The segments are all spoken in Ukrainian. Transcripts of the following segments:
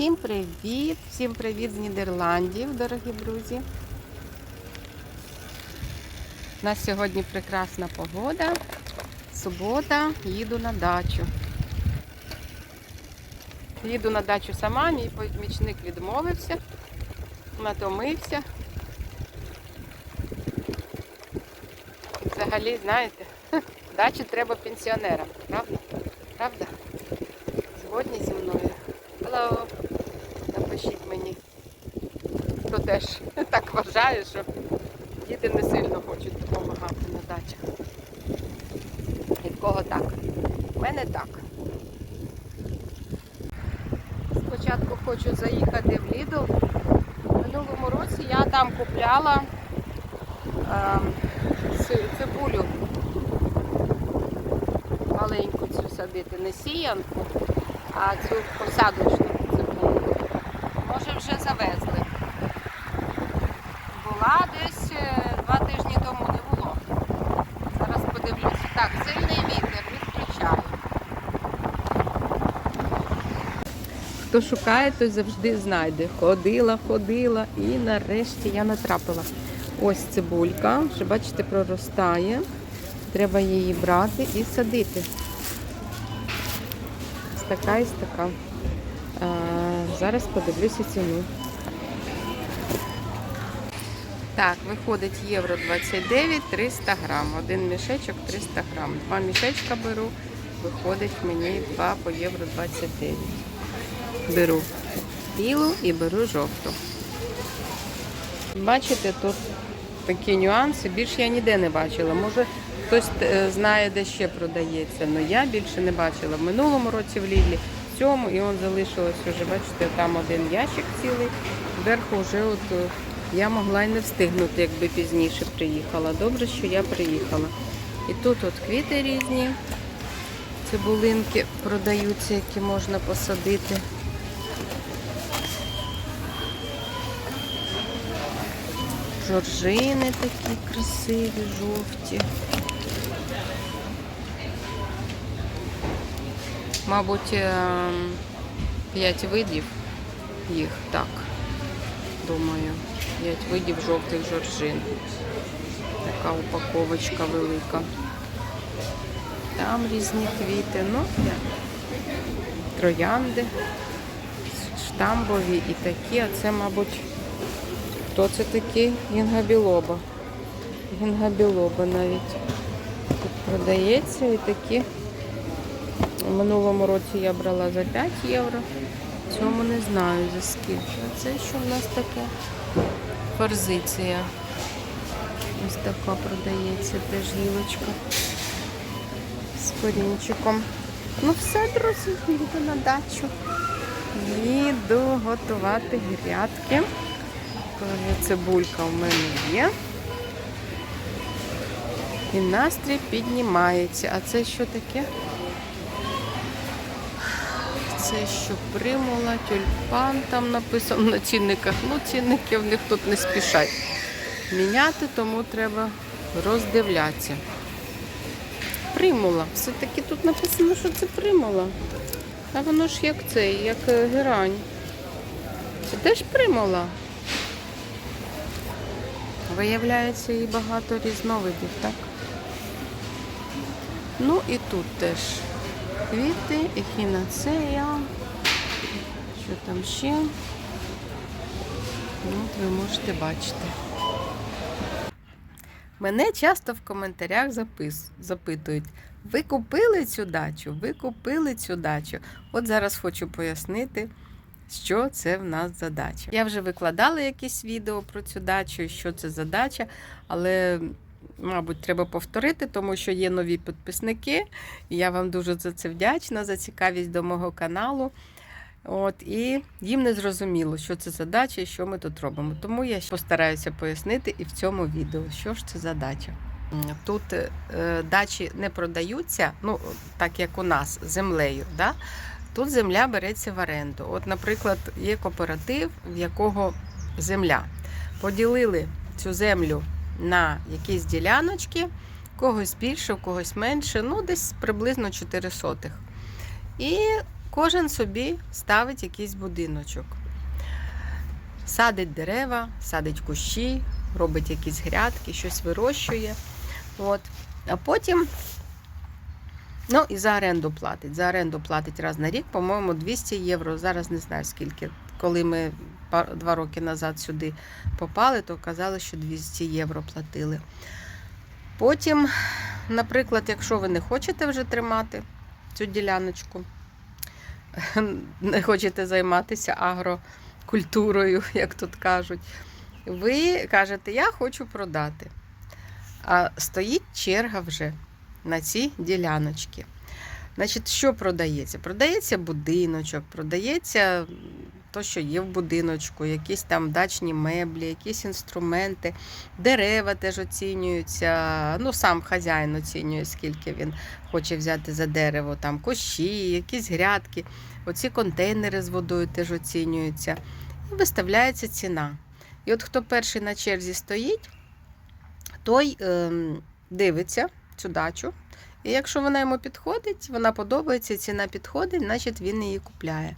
Всім привіт! Всім привіт з Нідерландів, дорогі друзі. У нас сьогодні прекрасна погода. Субота, їду на дачу. Їду на дачу сама, мій помічник відмовився, натомився. Взагалі, знаєте, дачі треба пенсіонерам, правда? Правда? Хто теж так вважає, що діти не сильно хочуть допомагати на дачах. І в кого так? У мене так. Спочатку хочу заїхати в. В минулому році я там купляла е, цибулю маленьку цю садити, не сіянку, а цю посадочну цибулю. Може вже завезли. Була десь е, два тижні тому не було. Зараз подивлюся. Так, сильний вітер, відключаю. Хто шукає, той завжди знайде. Ходила, ходила і нарешті я натрапила. Ось цибулька, вже бачите, проростає. Треба її брати і садити. Ось така і така. А, зараз подивлюся ціну. Так, виходить євро 29, 300 грам. Один мішечок 300 грам. Два мішечка беру, виходить мені 2 по євро 29. Беру білу і беру жовту. Бачите, тут такі нюанси. Більше я ніде не бачила. Може, хтось е, знає, де ще продається, але я більше не бачила. В минулому році в Лідлі, в цьому, і он залишилось вже, бачите, там один ящик цілий. Зверху вже от е, я могла й не встигнути, якби пізніше приїхала. Добре, що я приїхала. І тут от квіти різні, цибулинки продаються, які можна посадити. Жоржини такі красиві, жовті. Мабуть, ем, п'ять видів їх, так. Думаю, п'ять видів жовтих жоржин. Така упаковочка велика. Там різні квіти, ну, троянди, штамбові і такі, а це, мабуть, Хто це такий? Гінгабілоба. Гінгабілоба навіть тут продається і такі. У минулому році я брала за 5 євро. Цьому не знаю за скільки. А це що в нас таке? Форзиція. Ось така продається теж гілочка з корінчиком. Ну все, друзі, їду на дачу. Їду готувати грядки. Коли цибулька в мене є. І настрій піднімається. А це що таке? Це що примула, тюльпан там написано на цінниках. Ну, цінники в них тут не спішать міняти, тому треба роздивлятися. Примула. Все-таки тут написано, що це примула. А воно ж як це, як е, герань. Це теж примула. Виявляється, і багато різновидів, так? Ну і тут теж квіти, ехінацея. Що там ще? Ну, от ви можете бачити. Мене часто в коментарях запис... запитують, ви купили цю дачу? Ви купили цю дачу? От зараз хочу пояснити, що це в нас за дача. Я вже викладала якісь відео про цю дачу, що це за дача, але, мабуть, треба повторити, тому що є нові підписники. І я вам дуже за це вдячна, за цікавість до мого каналу. От, і їм не зрозуміло, що це за дача і що ми тут робимо. Тому я постараюся пояснити і в цьому відео, що ж це за дача. Тут е, дачі не продаються, ну так як у нас землею. Да? Тут земля береться в оренду. От, наприклад, є кооператив, в якого земля. Поділили цю землю на якісь діляночки, когось більше, когось менше, ну десь приблизно 4 сотих. І Кожен собі ставить якийсь будиночок. Садить дерева, садить кущі, робить якісь грядки, щось вирощує. От. А потім, ну і за оренду платить. За оренду платить раз на рік, по-моєму, 200 євро. Зараз не знаю скільки. Коли ми два роки назад сюди попали, то казали, що 200 євро платили. Потім, наприклад, якщо ви не хочете вже тримати цю діляночку, не хочете займатися агрокультурою, як тут кажуть, ви кажете, я хочу продати. А стоїть черга вже на ці діляночки. Значить, що продається? Продається будиночок, продається то, що є в будиночку, якісь там дачні меблі, якісь інструменти, дерева теж оцінюються. Ну, сам хазяїн оцінює, скільки він хоче взяти за дерево, там кущі, якісь грядки. Оці контейнери з водою теж оцінюються. І виставляється ціна. І от хто перший на черзі стоїть, той ем, дивиться цю дачу. І якщо вона йому підходить, вона подобається, ціна підходить, значить він її купляє.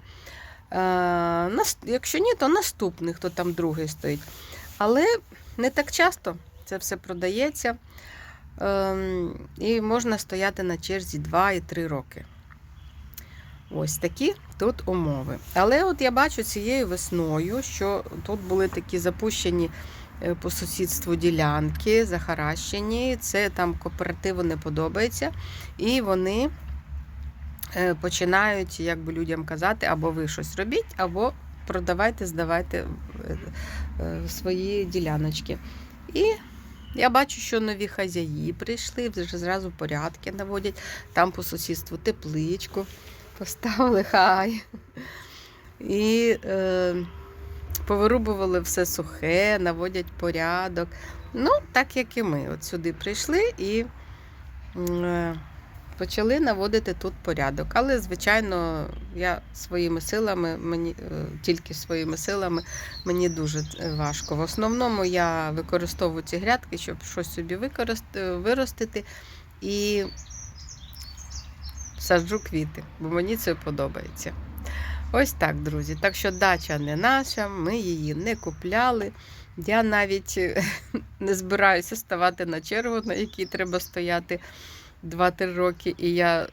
Е, якщо ні, то наступний, хто там другий стоїть. Але не так часто це все продається. Ем, і можна стояти на черзі 2 і 3 роки. Ось такі тут умови. Але от я бачу цією весною, що тут були такі запущені по сусідству ділянки, захаращені. Це там кооперативу не подобається. І вони е, починають якби людям казати, або ви щось робіть, або продавайте, здавайте е, е, свої діляночки. І я бачу, що нові хазяї прийшли, вже зразу порядки наводять. Там по сусідству тепличку поставили хай. І е, повирубували все сухе, наводять порядок. Ну, так як і ми. От сюди прийшли і е, почали наводити тут порядок. Але, звичайно, я своїми силами, мені е, тільки своїми силами мені дуже е, важко. В основному я використовую ці грядки, щоб щось собі виростити і саджу квіти, бо мені це подобається. Ось так, друзі. Так що дача не наша, ми її не купляли. Я навіть е, не збираюся ставати на чергу, на якій треба стояти 2-3 роки, і я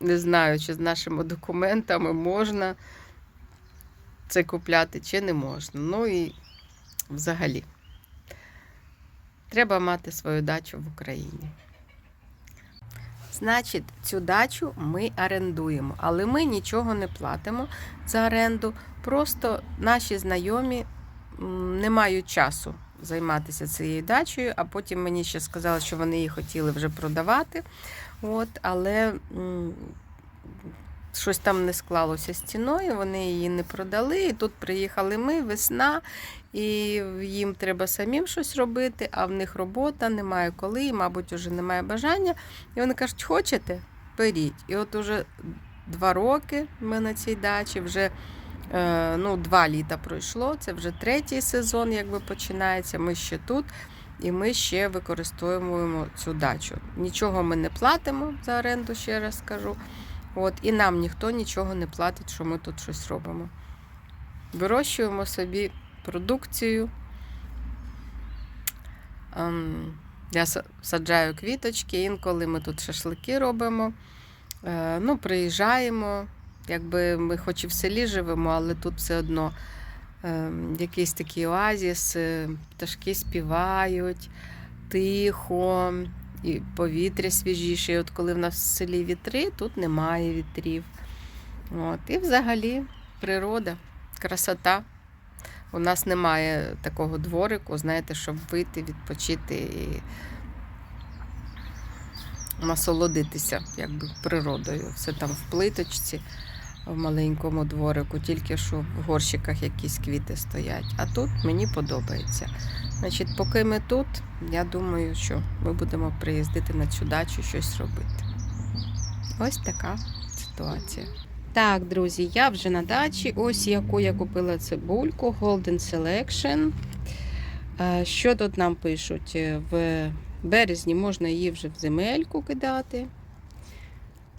не знаю, чи з нашими документами можна це купляти, чи не можна. Ну і взагалі. Треба мати свою дачу в Україні. Значить, цю дачу ми орендуємо, але ми нічого не платимо за оренду. Просто наші знайомі не мають часу займатися цією дачею, а потім мені ще сказали, що вони її хотіли вже продавати. От, але щось там не склалося з ціною, вони її не продали. І тут приїхали ми, весна, і їм треба самим щось робити, а в них робота, немає коли, і, мабуть, вже немає бажання. І вони кажуть, хочете? Беріть. І от уже два роки ми на цій дачі, вже е, ну, два літа пройшло. Це вже третій сезон, якби починається. Ми ще тут. І ми ще використовуємо цю дачу. Нічого ми не платимо за оренду, ще раз скажу. От, і нам ніхто нічого не платить, що ми тут щось робимо. Вирощуємо собі продукцію. Ем, Я саджаю квіточки, інколи ми тут шашлики робимо. Е, Ну, приїжджаємо. Якби ми хоч і в селі живемо, але тут все одно е, якийсь такий оазіс, е, пташки співають тихо, і повітря свіжіше. І от коли в нас в селі вітри, тут немає вітрів. От. І взагалі природа, красота. У нас немає такого дворику, знаєте, щоб вийти, відпочити і насолодитися якби, природою. Все там в плиточці, в маленькому дворику, тільки що в горщиках якісь квіти стоять. А тут мені подобається. Значить, поки ми тут, я думаю, що ми будемо приїздити на цю дачу щось робити. Ось така ситуація. Так, друзі, я вже на дачі. Ось яку я купила цибульку Golden Selection. Е, Що тут нам пишуть? Е, В березні можна її вже в земельку кидати.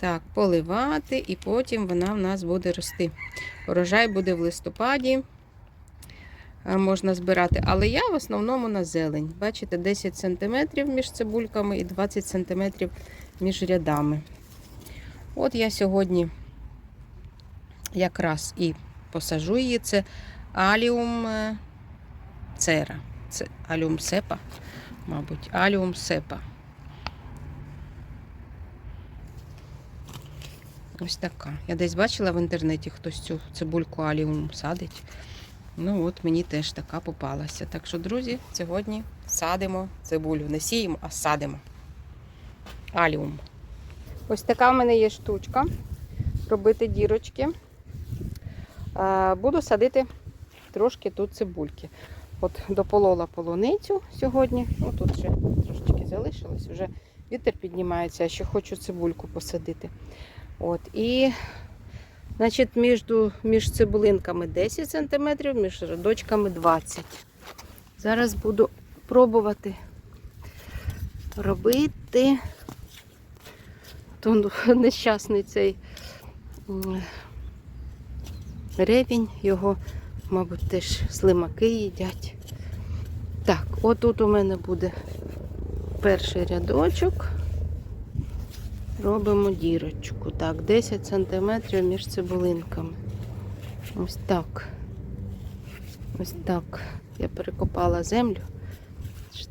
Так, поливати, і потім вона в нас буде рости. Урожай буде в листопаді. е, Можна збирати, але я в основному на зелень. Бачите, 10 см між цибульками і 20 см між рядами. От я сьогодні якраз і посажу її. Це аліум е, цера. Це аліум сепа, мабуть, аліум сепа. Ось така. Я десь бачила в інтернеті хтось цю цибульку аліум садить. Ну от мені теж така попалася. Так що, друзі, сьогодні садимо цибулю. Не сіємо, а садимо. Аліум. Ось така в мене є штучка. Робити дірочки. Е, Буду садити трошки тут цибульки. От дополола полуницю сьогодні. Ну тут ще трошечки залишилось, вже вітер піднімається, я ще хочу цибульку посадити. От, і значить, між, між цибулинками 10 см, між рядочками 20 Зараз буду пробувати робити. То ну, нещасний цей ревінь, його, мабуть, теж слимаки їдять. Так, отут у мене буде перший рядочок. Робимо дірочку. Так, 10 см між цибулинками. Ось так. Ось так. Я перекопала землю.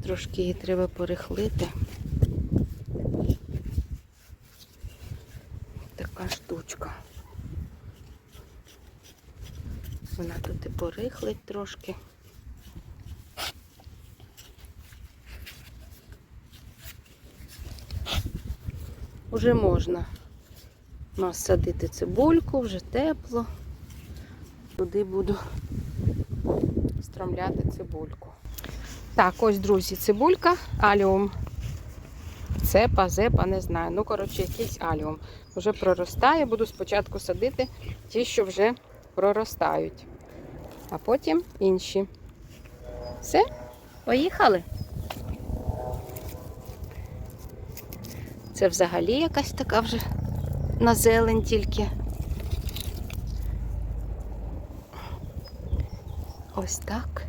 Трошки її треба порихлити. Така штучка. Вона тут і порихлить трошки. Уже можна у нас садити цибульку, вже тепло. Туди буду стромляти цибульку. Так, ось, друзі, цибулька, аліум. Цепа, зепа, не знаю. Ну, коротше, якийсь аліум. Вже проростає. Буду спочатку садити ті, що вже проростають. А потім інші. Все, поїхали. Це взагалі якась така вже на зелень тільки. Ось так.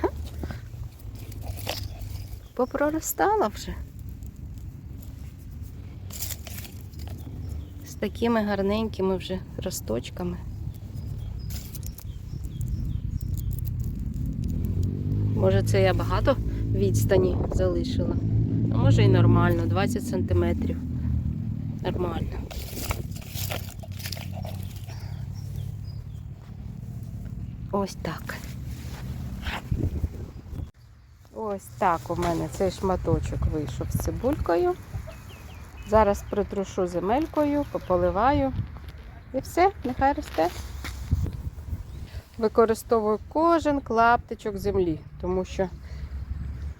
Ха. Попроростала вже. З такими гарненькими вже росточками. Може, це я багато відстані залишила. Може і нормально, 20 сантиметрів. Нормально. Ось так. Ось так у мене цей шматочок вийшов з цибулькою. Зараз притрушу земелькою, пополиваю. І все, нехай росте. Використовую кожен клаптичок землі, тому що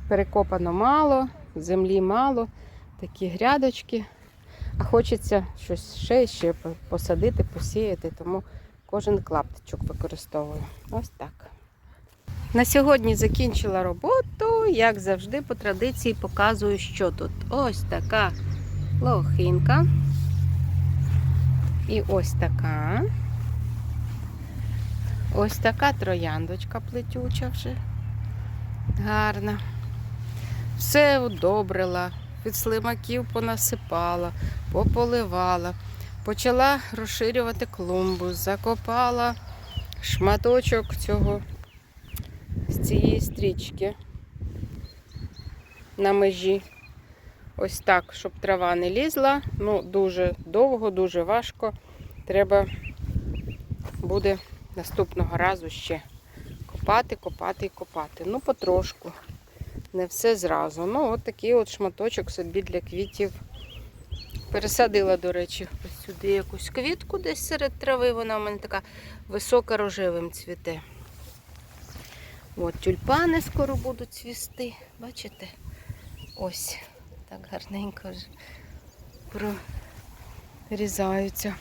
перекопано мало, землі мало, такі грядочки. А хочеться щось ще ще посадити, посіяти, тому кожен клаптичок використовую. Ось так. На сьогодні закінчила роботу, як завжди, по традиції показую, що тут. Ось така лохинка. І ось така. Ось така трояндочка плетюча вже. Гарна. Все удобрила, від слимаків понасипала, пополивала. Почала розширювати клумбу, закопала шматочок цього з цієї стрічки на межі. Ось так, щоб трава не лізла. Ну, дуже довго, дуже важко. Треба буде наступного разу ще копати, копати і копати. Ну, потрошку. Не все зразу. Ну, от такий от шматочок собі для квітів. Пересадила, до речі, ось сюди якусь квітку десь серед трави. Вона в мене така висока рожевим цвіте. От тюльпани скоро будуть цвісти. Бачите? Ось так гарненько вже прорізаються.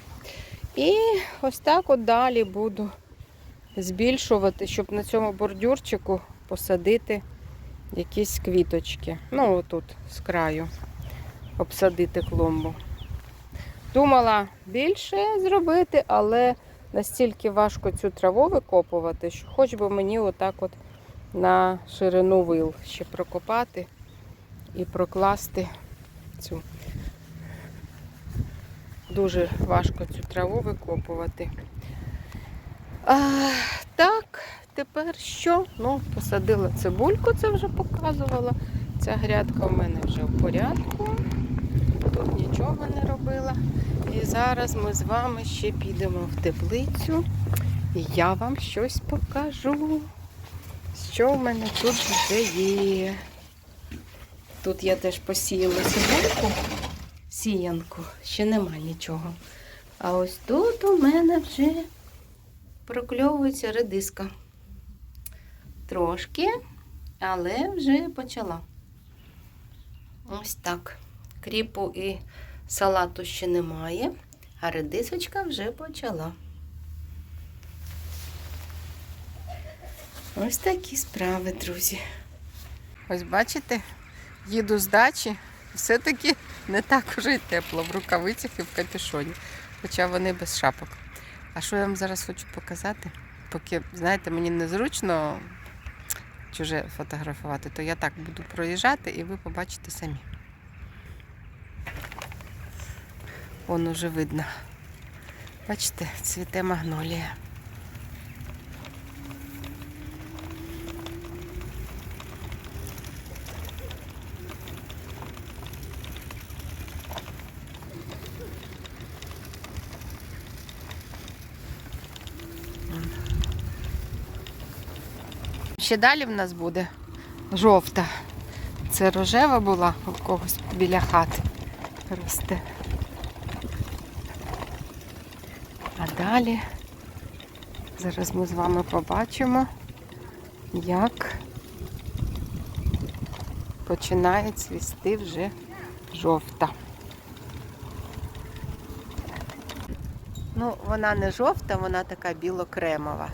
І ось так от далі буду збільшувати, щоб на цьому бордюрчику посадити якісь квіточки. Ну, отут з краю обсадити клумбу. Думала більше зробити, але настільки важко цю траву викопувати, що хоч би мені отак от на ширину вил ще прокопати і прокласти цю. Дуже важко цю траву викопувати. А, так, тепер що? Ну, посадила цибульку, це вже показувала. Ця грядка в мене вже в порядку. Тут нічого не робила. І зараз ми з вами ще підемо в теплицю. І я вам щось покажу. Що в мене тут вже є. Тут я теж посіяла цибульку, сіянку, ще нема нічого. А ось тут у мене вже прокльовується редиска. Трошки, але вже почала. Ось так. Кріпу і салату ще немає, а редисочка вже почала. Ось такі справи, друзі. Ось бачите, їду з дачі. Все-таки не так уже й тепло в рукавицях і в капюшоні, хоча вони без шапок. А що я вам зараз хочу показати? Поки, знаєте, мені незручно чуже фотографувати, то я так буду проїжджати і ви побачите самі. Вон уже видно. Бачите, цвіте магнолія. Ще далі в нас буде жовта. Це рожева була у когось біля хати росте. А далі зараз ми з вами побачимо, як починає цвісти вже жовта. Ну, вона не жовта, вона така білокремова.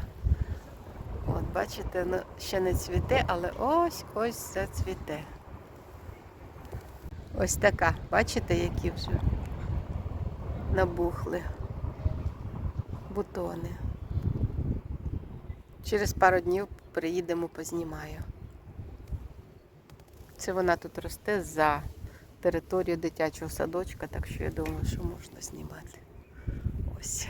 Бачите, ну, ще не цвіте, але ось ось зацвіте. Ось така, бачите, які вже набухли бутони. Через пару днів приїдемо, познімаю. Це вона тут росте за територію дитячого садочка, так що я думаю, що можна знімати. Ось.